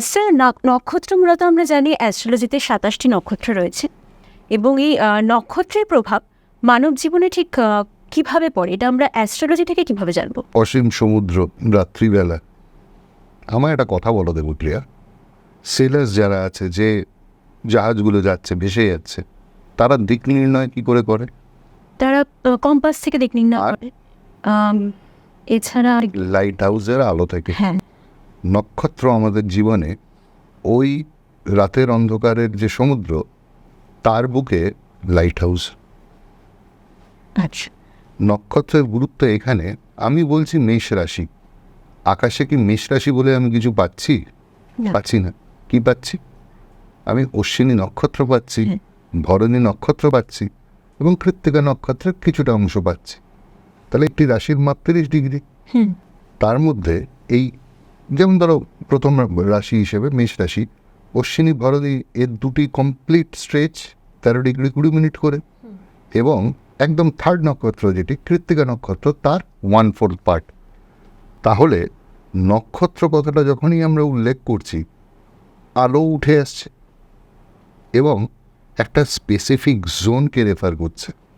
Sir নক্ষত্র মূলত আমরা জানি অ্যাস্ট্রোলজিতে সাতাশটি নক্ষত্র রয়েছে। এবং এই নক্ষত্রের প্রভাব মানব জীবনে ঠিক কীভাবে পড়ে? এটা আমরা অ্যাস্ট্রোলজি থেকে কীভাবে জানব? অসীম সমুদ্র রাত্রিবেলা। আমার একটা কথা বলো দেবো ক্লিয়ার? সেলার্স যারা আছে যে জাহাজগুলো যাচ্ছে ভেসে যাচ্ছে তারা দিক নির্ণয় কি করে করে? তারা কম্পাস থেকে দিক নির্ণয়? করে। এছাড়া আর- লাইট হাউসের আলো থেকে। হ্যাঁ। নক্ষত্র আমাদের জীবনে ওই রাতের অন্ধকারের যে সমুদ্র তার বুকে লাইট হাউস আচ্ছা। নক্ষত্রের গুরুত্ব এখানে আমি বলছি মেষ রাশি। আকাশে কি মেষ রাশি বলে আমি কিছু পাচ্ছি? পাচ্ছি না। কি পাচ্ছি? আমি অশ্বিনী নক্ষত্র পাচ্ছি হ্যাঁ। ভরণী নক্ষত্র পাচ্ছি এবং কৃত্তিকা নক্ষত্রের কিছুটা অংশ পাচ্ছি। তাহলে একটি রাশির মাপ তিরিশ ডিগ্রি তার মধ্যে এই যেমন ধরো প্রথম রাশি হিসেবে মেষ রাশি, অশ্বিনী ভরণী এর দুটি কমপ্লিট স্ট্রেচ তেরো ডিগ্রি কুড়ি মিনিট করে এবং একদম থার্ড নক্ষত্র যেটি কৃত্তিকা নক্ষত্র তার ওয়ান ফোর্থ পার্ট তাহলে নক্ষত্র কথাটা যখনই আমরা উল্লেখ করছি, আলো উঠে আসছে এবং একটা স্পেসিফিক জোনকে রেফার করছে।